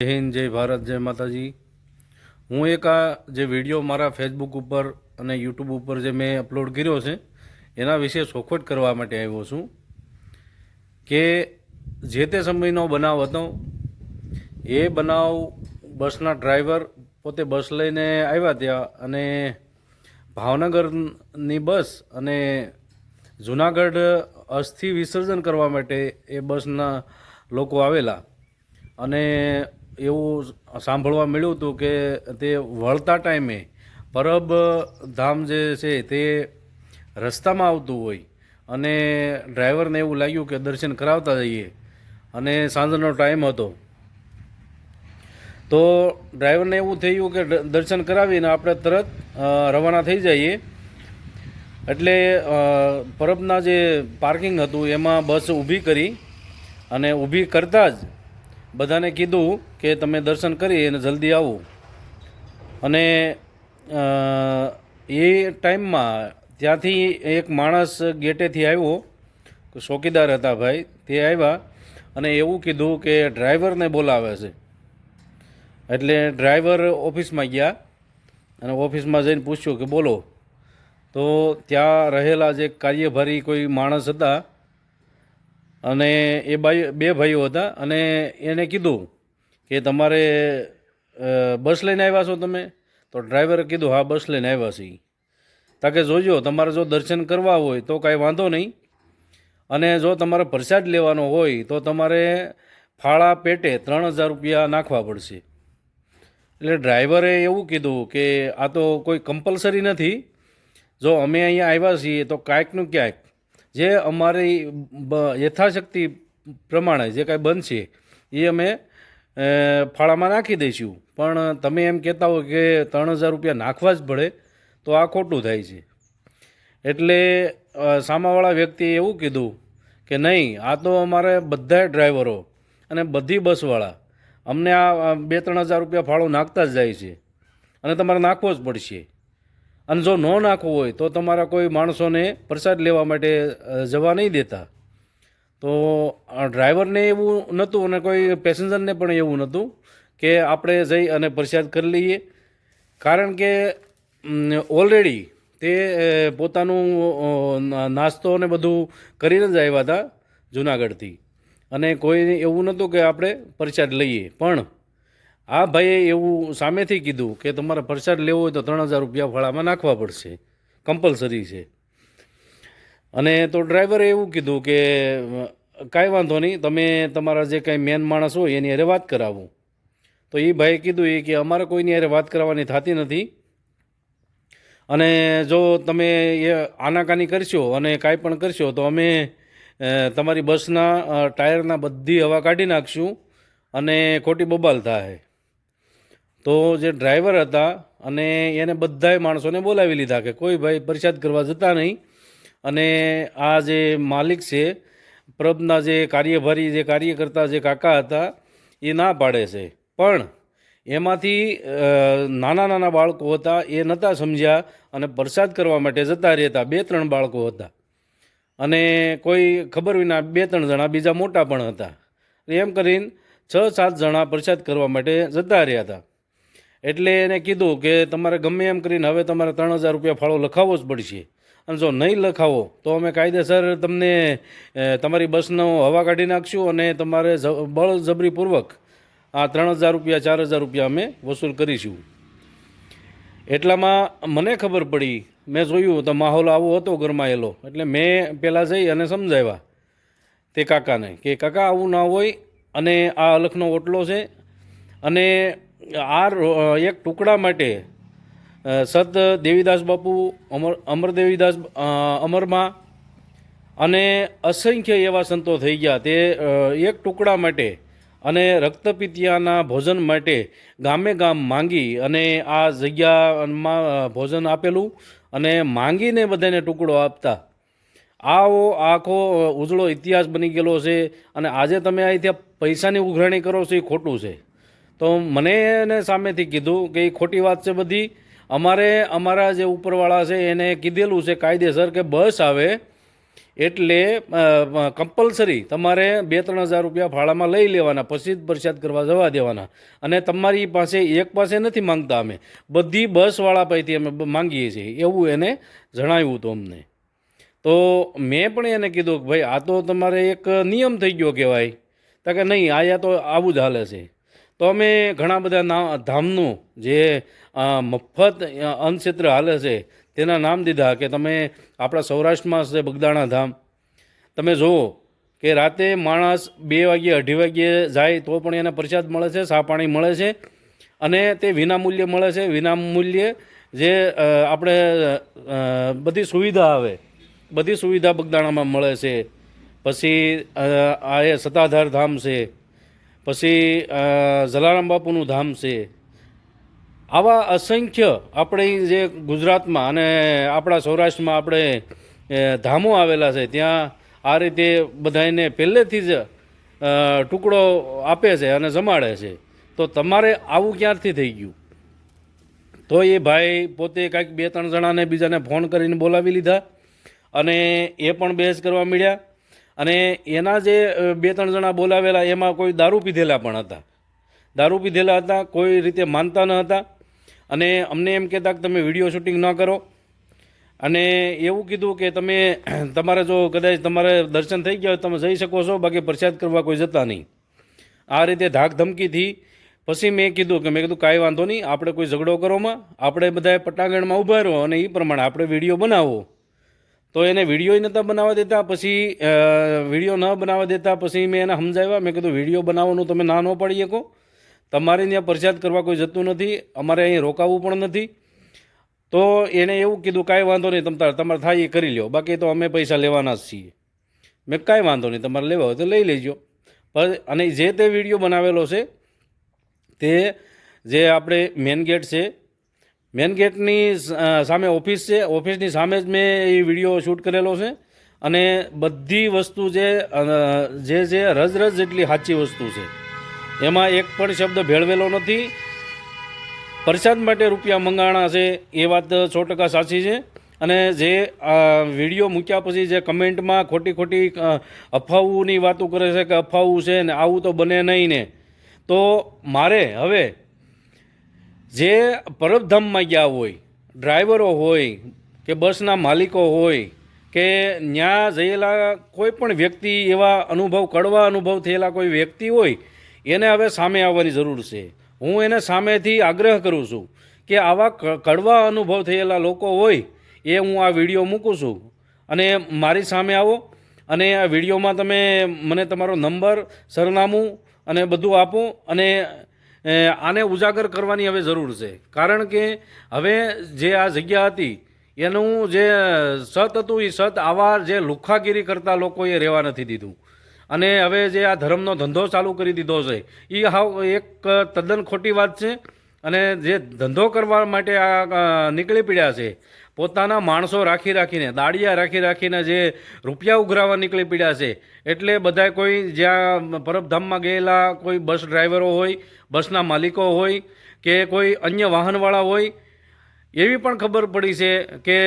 જય હિન્દ, જય ભારત, જય માતાજી. હું એક આ જે વીડિયો મારા ફેસબુક ઉપર અને યુટ્યુબ ઉપર જે મેં અપલોડ કર્યો છે, એના વિશે ચોખવટ કરવા માટે આવ્યો છું કે જે તે સમયનો બનાવ હતો, એ બનાવ બસના ડ્રાઈવર પોતે બસ લઈને આવ્યા ત્યાં અને ભાવનગરની બસ અને જુનાગઢ અસ્થિ વિસર્જન કરવા માટે એ બસના લોકો આવેલા. અને એવું સાંભળવા મળ્યું હતું કે તે વળતા ટાઈમે પરબ ધામ જે છે તે રસ્તામાં આવતું હોય અને ડ્રાઈવરને એવું લાગ્યું કે દર્શન કરાવતા જઈએ. અને સાંજનો ટાઈમ હતો. તો ડ્રાઈવરને એવું થયું કે દર્શન કરાવીને આપણે તરત રવાના થઈ જઈએ. એટલે પરબના જે પાર્કિંગ હતું એમાં બસ ઊભી કરી અને ઊભી કરતાં જ બધાને કીધું કે તમે દર્શન કરી અને જલ્દી આવો. અને એ ટાઈમમાં ત્યાંથી એક માણસ ગેટેથી આવ્યો ચોકીદાર હતા ભાઈ, તે આવ્યા અને એવું કીધું કે ડ્રાઈવરને બોલાવે છે. એટલે ડ્રાઈવર ઓફિસમાં ગયા અને ઓફિસમાં જઈને પૂછ્યું કે બોલો. તો ત્યાં રહેલા જે કાર્યભારી કોઈ માણસ હતા અને એ ભાઈ બે ભાઈઓ હતા અને એને કીધું કે તમારે બસ લઈને આવ્યા છો તમે? તો ડ્રાઈવરે કીધું, હા, બસ લઈને આવ્યા છીએ. તાકે જોજો, તમારે જો દર્શન કરવા હોય તો કાંઈ વાંધો નહીં. અને જો તમારે પ્રસાદ લેવાનો હોય તો તમારે ફાળા પેટે ત્રણ હજાર રૂપિયા નાખવા પડશે. એટલે ડ્રાઈવરે એવું કીધું કે, આ તો કોઈ કમ્પલસરી નથી. જો અમે અહીંયા આવ્યા છીએ તો કાંઈકનું ક્યાંક જે અમારી યથાશક્તિ પ્રમાણે જે કાંઈ બનશે, એ અમે ફાળામાં નાખી દઈશું. પણ તમે એમ કહેતા હો કે ત્રણ હજાર રૂપિયા નાખવા જ પડે, તો આ ખોટું થાય છે. એટલે સામાવાળા વ્યક્તિએ એવું કીધું કે નહીં, આ તો અમારે બધા ડ્રાઈવરો અને બધી બસવાળા, અમને આ બે ત્રણ હજાર રૂપિયા ફાળો નાખતા જ જાય છે. અને તમારે નાખવો જ પડશે. અને જો ન નાખવો હોય તો તમારા કોઈ માણસોને પ્રસાદ લેવા માટે જવા નહીં દેતા. તો ડ્રાઈવરને એવું નહોતું અને કોઈ પેસેન્જરને પણ એવું નહોતું કે આપણે જઈ અને પ્રસાદ કરી લઈએ. કારણ કે ઓલરેડી તે પોતાનું નાસ્તો ને બધું કરીને જ આવ્યા હતા જુનાગઢથી. અને કોઈ એવું નહોતું કે આપણે પ્રસાદ લઈએ. પણ આ ભાઈએ એવું સામેથી કીધું કે તમારે પ્રસાદ લેવો હોય તો ત્રણ હજાર રૂપિયા ફાળામાં નાખવા પડશે. કમ્પલસરી છે. અને તો ડ્રાઈવરે એવું કીધું કે, કાંઈ વાંધો નહીં, તમે તમારા જે કાંઈ મેન માણસ હોય એની હારે વાત કરાવો. તો એ ભાઈએ કીધું એ કે અમારે કોઈની હારે વાત કરવાની થતી નથી. અને જો તમે એ આનાકાની કરશો અને કાંઈ પણ કરશો તો અમે તમારી બસના ટાયરના બધી હવા કાઢી નાખશું અને ખોટી બબાલ થાય. તો જે ડ્રાઈવર હતા અને એને બધાય માણસોને બોલાવી લીધા કે કોઈ ભાઈ પ્રસાદ કરવા જતા નહીં. અને આ જે માલિક છે, પ્રભના જે કાર્યભારી, જે કાર્યકર્તા, જે કાકા હતા, એ ના પાડે છે. પણ એમાંથી નાના નાના બાળકો હતા, એ નહોતા સમજ્યા અને પ્રસાદ કરવા માટે જતા રહેતા બે ત્રણ બાળકો હતા. અને કોઈ ખબર વિના બે ત્રણ જણા બીજા મોટા પણ હતા. એમ કરીને છ સાત જણા પ્રસાદ કરવા માટે જતા રહ્યા હતા. એટલે એને કીધું કે તમારે ગમે એમ કરીને હવે તમારે ત્રણ હજાર રૂપિયા ફાળો લખાવવો જ પડશે. અને જો નહીં લખાવો, તો અમે કાયદેસર તમને તમારી બસનો હવા કાઢી નાખશું અને તમારે બળજબરીપૂર્વક આ ત્રણ હજાર રૂપિયા, ચાર હજાર રૂપિયા અમે વસૂલ કરીશું. એટલામાં મને ખબર પડી, મેં જોયું તો માહોલ આવો હતો ગરમાયેલો. એટલે મેં પહેલાં જઈ અને સમજાવ્યા તે કાકાને કે કાકા આવું ના હોય અને આ અલખનો ઓટલો છે અને આ એક ટુકડા માટે સત દેવીદાસ બાપુ, અમર અમર દેવીદાસ અમરમાં અને અસંખ્ય એવા સંતો થઈ ગયા. તે એક ટુકડા માટે અને રક્તપિતિયાના ભોજન માટે ગામે ગામ માંગી અને આ જગ્યામાં ભોજન આપેલું અને માંગીને બધાને ટુકડો આપતા. આવો આખો ઉજળો ઇતિહાસ બની ગયેલો છે અને આજે તમે અહીંથી પૈસાની ઉઘરાણી કરો છો એ ખોટું છે. તો મને એને સામેથી કીધું કે એ ખોટી વાત છે બધી. અમારે અમારા જે ઉપરવાળા છે એને કીધેલું છે કાયદેસર કે બસ આવે એટલે કમ્પલસરી તમારે બે ત્રણ હજાર રૂપિયા ભાડામાં લઈ લેવાના, પછી જ પ્રસાદ કરવા જવા દેવાના. અને તમારી પાસે એક પાસે નથી માંગતા અમે. બધી બસવાળા પાસેથી અમે માંગીએ છીએ. એવું એને જણાવ્યું હતું અમને. તો મેં પણ એને કીધું કે ભાઈ, આ તો તમારે એક નિયમ થઈ ગયો કહેવાય. તો કે નહીં આયા તો આવું જ હાલે છે. તો અમે ઘણા બધા ના, ધામનું જે મફત અન્નક્ષેત્ર હાલે છે, તેના નામ દીધા કે તમે આપણા સૌરાષ્ટ્રમાં છે બગદાણા ધામ. તમે જુઓ કે રાતે માણસ બે વાગ્યે, અઢી વાગ્યે જાય તો પણ એને પ્રસાદ મળે છે, સા પાણી મળે છે અને તે વિનામૂલ્યે મળે છે. વિના મૂલ્યે જે આપણે બધી સુવિધા આવે, બધી સુવિધા બગદાણામાં મળે છે. પછી આ એ સત્તાધાર ધામ છે. પછી જલારામ બાપુનું ધામ છે. આવા અસંખ્ય આપણે જે ગુજરાતમાં અને આપણા સૌરાષ્ટ્રમાં આપણે ધામો આવેલા છે, ત્યાં આ રીતે બધાને પહેલેથી જ ટુકડો આપે છે અને જમાડે છે. તો તમારે આવું ક્યારથી થઈ ગયું? તો એ ભાઈ પોતે કાંઈક બે ત્રણ જણાને બીજાને ફોન કરીને બોલાવી લીધા અને એ પણ બહેસ કરવા મળ્યા અને એના જે બે ત્રણ જણા બોલાવેલા, એમાં કોઈ દારૂ પીધેલા પણ હતા. દારૂ પીધેલા હતા, કોઈ રીતે માનતા ન હતા. અને અમને એમ કહેતા કે તમે વીડિયો શૂટિંગ ન કરો. અને એવું કીધું કે તમે, તમારે જો કદાચ તમારે દર્શન થઈ ગયા હોય, તમે જઈ શકો છો, બાકી પ્રસાદ કરવા કોઈ જતા નહીં. આ રીતે ધાક ધમકીથી પછી મેં કીધું કે મેં કીધું કાંઈ વાંધો નહીં, આપણે કોઈ ઝઘડો કરોમાં આપણે બધાએ પટાંગણમાં ઊભા રહો અને એ પ્રમાણે આપણે વીડિયો બનાવો. તો એને વીડિયો નહોતા બનાવવા દેતા, પછી વીડિયો ન બનાવવા દેતા, પછી મેં એને સમજાવ્યા. મેં કીધું વીડિયો બનાવવાનું તમે ના ન પાડી શકો. તમારે ત્યાં પરસાદ કરવા કોઈ જતું નથી. અમારે અહીં રોકાવું પણ નથી. તો એણે એવું કીધું, કાંઈ વાંધો નહીં તમારે તમારે થાય એ કરી લ્યો. બાકી તો અમે પૈસા લેવાના જ છીએ. મેં કાંઈ વાંધો નહીં, તમારે લેવા હોય તો લઈ લેજો. પણ, અને જે તે વીડિયો બનાવેલો છે, તે જે આપણે મેન ગેટ છે મેન ગેટની સામે ઓફિસ છે. ઓફિસની સામે જ મેં એ વીડિયો શૂટ કરેલો છે. અને બધી વસ્તુ જે જે જે રજ રજ જેટલી સાચી વસ્તુ છે એમાં એક પણ શબ્દ ભેળવેલો નથી. પ્રસાદ માટે રૂપિયા મંગાણા છે એ વાત સો ટકા સાચી છે. અને જે વીડિયો મૂક્યા પછી જે કમેન્ટમાં ખોટી ખોટી અ, વાતો કરે છે કે અફવાઓ છે ને આવું તો બને નહીં ને. તો મારે હવે જે પરબધામમાં ગયા હોય ડ્રાઈવરો હોય, કે બસના માલિકો હોય, કે ત્યાં જયેલા કોઈ પણ વ્યક્તિ એવા અનુભવ, કડવા અનુભવ થયેલા કોઈ વ્યક્તિ હોય, એને હવે સામે આવવાની જરૂર છે. હું એને સામેથી આગ્રહ કરું છું કે આવા કડવા અનુભવ થયેલા લોકો હોય, એ હું આ વીડિયો મૂકું છું. અને મારી સામે આવો, અને આ વિડીયોમાં તમે મને તમારો નંબર, સરનામું અને બધું આપો, અને આને ઉજાગર કરવાની હવે જરૂર છે. કારણ કે હવે જે આ જગ્યા હતી, એનું જે સત હતું એ સત આવા જે લુખ્ખાગીરી કરતા લોકોએ રહેવા નથી દીધું. અને હવે જે આ ધર્મનો ધંધો ચાલુ કરી દીધો છે એ હાવ એક તદ્દન ખોટી વાત છે. અને જે ધંધો કરવા માટે આ નીકળી પડ્યા છે પોતાના માણસો રાખી રાખીને, દાડિયા રાખી રાખીને જે રૂપિયા ઉઘરાવા નીકળી પડ્યા છે, એટલે બધા કોઈ જ્યાં પરબધામમાં ગયેલા કોઈ બસ ડ્રાઈવરો હોય, બસના માલિકો હોય, કે કોઈ અન્ય વાહનવાળા હોય, એવી પણ ખબર પડી છે કે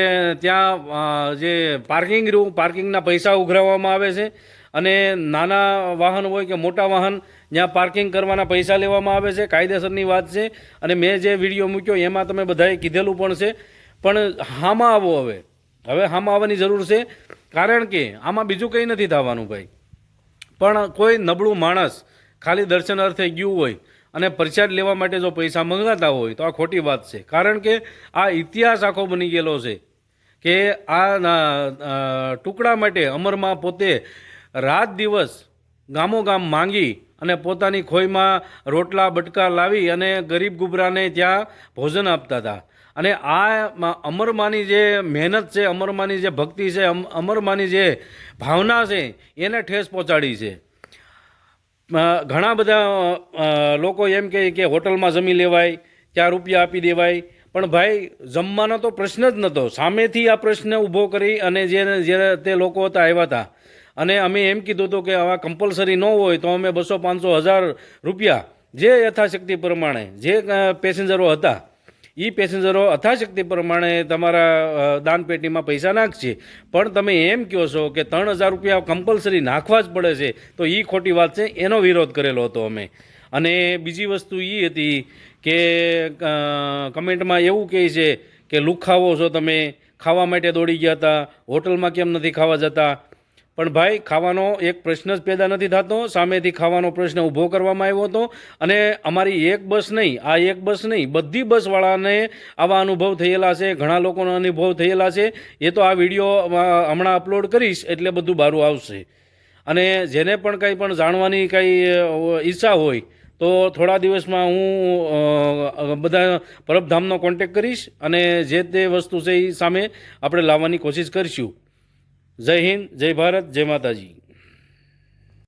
ત્યાં જે પાર્કિંગ રૂમ, પાર્કિંગના પૈસા ઉઘરાવવામાં આવે છે, અને નાના વાહન હોય કે મોટા વાહન જ્યાં પાર્કિંગ કરવાના પૈસા લેવામાં આવે છે, કાયદેસરની વાત છે, અને મેં જે વીડિયો મૂક્યો એમાં તમે બધાએ કીધેલું પણ છે પણ હામાં આવો હવે. હવે હામાં આવવાની જરૂર છે. કારણ કે આમાં બીજું કંઈ નથી થવાનું ભાઈ. પણ કોઈ નબળું માણસ ખાલી દર્શન અર્થે ગયું હોય અને પ્રસાદ લેવા માટે જો પૈસા મંગાતા હોય તો આ ખોટી વાત છે. કારણ કે આ ઇતિહાસ આખો બની ગયેલો છે કે આ ટુકડા માટે અમરમાં પોતે રાત દિવસ ગામો ગામ માંગી અને પોતાની ખોઈમાં રોટલા, બટકા લાવી અને ગરીબ ગુબરાને ત્યાં ભોજન આપતા હતા. અને આ અમરમાની જે મહેનત છે, અમરમાની જે ભક્તિ છે, અમ- અમરમાની જે ભાવના છે, એને ઠેસ પહોંચાડી છે. ઘણા બધા લોકો એમ કહે કે હોટલમાં જમી લેવાય, ત્યાં રૂપિયા આપી દેવાય. પણ ભાઈ, જમવાનો તો પ્રશ્ન જ નહોતો સામેથી આ પ્રશ્ન ઊભો કરી અને જે જે તે લોકો હતા, આવ્યા હતા. અને અમે એમ કીધું હતું કે આવા કમ્પલસરી ન હોય તો અમે બસો પાંચસો હજાર રૂપિયા જે યથાશક્તિ પ્રમાણે જે પેસેન્જરો હતા એ પેસેન્જરો અથાશક્તિ પ્રમાણે તમારા દાનપેટીમાં પૈસા નાખશે. પણ તમે એમ કહો છો કે ત્રણ હજાર રૂપિયા કમ્પલસરી નાખવા જ પડે છે, તો એ ખોટી વાત છે, એનો વિરોધ કરેલો હતો અમે. અને બીજી વસ્તુ એ હતી કે કમેન્ટમાં એવું કહે છે કે લુખાવો છો તમે, ખાવા માટે દોડી ગયા હતા, હોટલમાં કેમ નથી ખાવા જતા પણ ભાઈ, ખાવાનો એક પ્રશ્ન જ પેદા નથી થતો. સામેથી ખાવાનો પ્રશ્ન ઊભો કરવામાં આવ્યો હતો અને અમારી એક બસ નહીં, આ એક બસ નહીં, બધી બસવાળાને આવા અનુભવ થયેલા છે, ઘણા લોકોનો અનુભવ થયેલા છે. એ તો આ વીડિયો હમણાં અપલોડ કરીશ એટલે બધું બારું આવશે. અને જેને પણ કંઈ પણ જાણવાની કંઈ ઈચ્છા હોય, તો થોડા દિવસમાં હું બધા પરબધામનો કોન્ટેક કરીશ અને જે તે વસ્તુ છે એ સામે આપણે લાવવાની કોશિશ કરીશું. જય હિન્દ જય ભારત જય માતાજી.